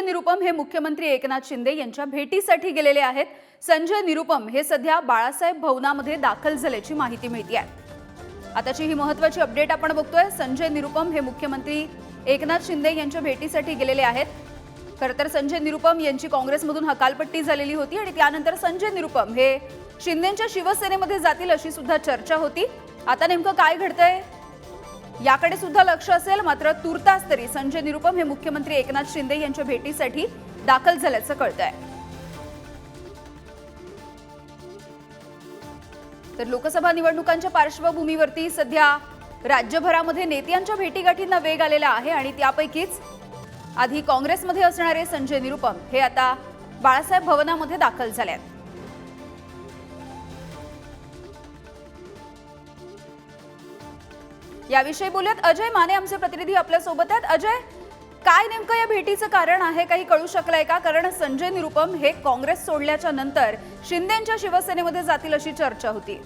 संजय निरुपम हे मुख्यमंत्री एकनाथ शिंदे यांच्या भेटीसाठी गेलेले आहेत. संजय निरुपम हे सध्या बाळासाहेब भवनामध्ये दाखल झाल्याची माहिती मिळते आहे. आताची ही महत्वाची अपडेट आपण बघतोय. संजय निरुपम हे मुख्यमंत्री एकनाथ शिंदे यांच्या भेटीसाठी गेलेले आहेत. खरं तर संजय निरुपम यांची काँग्रेसमधून हकालपट्टी झालेली होती आणि त्यानंतर संजय निरुपम हे शिंदेच्या शिवसेनेमध्ये जातील अशी सुद्धा चर्चा होती. आता नेमकं काय घडतंय? याकडे सुद्धा लक्ष असेल. मात्र तुर्तास तरी संजय निरुपम हे मुख्यमंत्री एकनाथ शिंदे यांच्या भेटीसाठी दाखल झाल्याचं कळतंय. तर लोकसभा निवडणुकांच्या पार्श्वभूमीवरती सध्या राज्यभरामध्ये नेत्यांच्या भेटीगाठींना वेग आलेला आहे आणि त्यापैकीच आधी काँग्रेसमध्ये असणारे संजय निरुपम हे आता बाळासाहेब भवनामध्ये दाखल झाले आहेत याविषयी बोलूयात. अजय माने आमचे प्रतिनिधी आपल्यासोबत आहेत. अजय काय नेमकं या भेटीचं कारण आहे काही कळू शकलंय का? कारण संजय निरुपम हे काँग्रेस सोडल्याच्या नंतर शिंदेच्या शिवसेनेमध्ये जातील अशी चर्चा होती.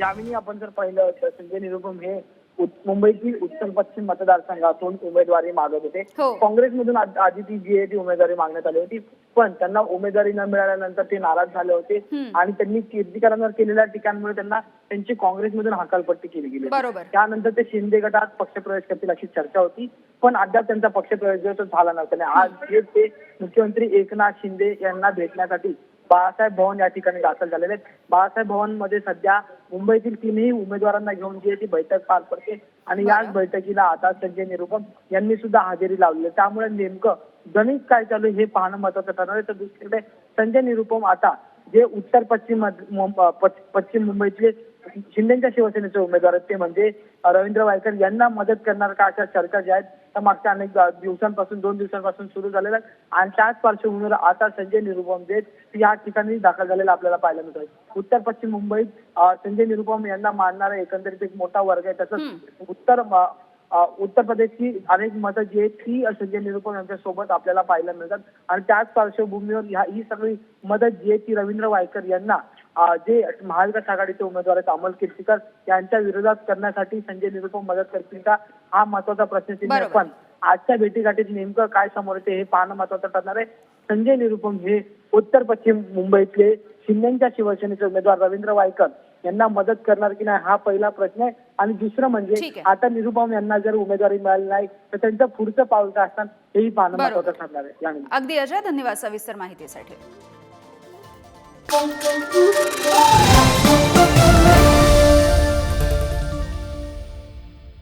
यावेळी आपण जर पाहिलं तर संजय निरुपम हे मुंबईतील उत्तर पश्चिम मतदारसंघातून उमेदवारी मागत होते हो. काँग्रेसमधून आधी ती जी आहे ती उमेदवारी मागण्यात आली होती पण त्यांना उमेदवारी न मिळाल्यानंतर ते नाराज झाले होते. आणि त्यांनी कीर्तिकरांवर केलेल्या टीकांमुळे त्यांना त्यांची काँग्रेसमधून हकालपट्टी केली गेली. त्यानंतर ते शिंदे गटात पक्षप्रवेश करतील अशी चर्चा होती पण अद्याप त्यांचा पक्षप्रवेश झाला नव्हता आणि आज ते मुख्यमंत्री एकनाथ शिंदे यांना भेटण्यासाठी बाळासाहेब भवन या ठिकाणी दाखल झालेले आहेत. बाळासाहेब भवनमध्ये सध्या मुंबईतील तीनही उमेदवारांना घेऊन जी आहे ती बैठक पार पडते. आणि याच. बैठकीला आता संजय निरुपम यांनी सुद्धा हजेरी लावली त्यामुळे नेमकं गणित काय चालू हे पाहणं महत्वाचं ठरणार आहे. तर दुसरीकडे संजय निरुपम आता जे उत्तर पश्चिम पश्चिम मुंबईतले शिंदेच्या शिवसेनेचे उमेदवार आहेत ते म्हणजे रवींद्र वायकर यांना मदत करणार का अशा चर्चा ज्या आहेत त्या मागच्या अनेक दिवसांपासून दोन दिवसांपासून सुरू झालेल्या आहेत. आणि त्याच पार्श्वभूमीवर आता संजय निरुपम जे या ठिकाणी दाखल झालेला आपल्याला पाहायला मिळत आहे उत्तर पश्चिम मुंबईत संजय निरुपम यांना मानणारा एकंदरीत एक मोठा वर्ग आहे. तसंच उत्तर उत्तर प्रदेशची अनेक मतं जी आहेत ती संजय निरुपम यांच्या सोबत आपल्याला पाहायला मिळतात. आणि त्याच पार्श्वभूमीवर ह्या ही सगळी मदत जी आहे ती रवींद्र वायकर यांना जे महाविकास आघाडीचे उमेदवार आहेत अमोल कीर्तिकर यांच्या विरोधात करण्यासाठी संजय निरुपम मदत करतील का? हा महत्त्वाचा आहे. बरोबर. पण आजच्या भेटीगाठीत नेमकं काय समोर येते हे पाहणं महत्वाचं ठरणार आहे. संजय निरुपम हे उत्तर पश्चिम मुंबईतले शिंदेच्या शिवसेनेचे उमेदवार रवींद्र वायकर यांना मदत करणार की नाही हा पहिला प्रश्न आहे. आणि दुसरं म्हणजे. आता निरुपम यांना जर उमेदवारी मिळाली नाही तर त्यांचं पुढचं पाऊल काय असणार हेही पाहणं. महत्वाचं ठरणार आहे. अगदी अजय धन्यवाद सविस्तर माहितीसाठी. pom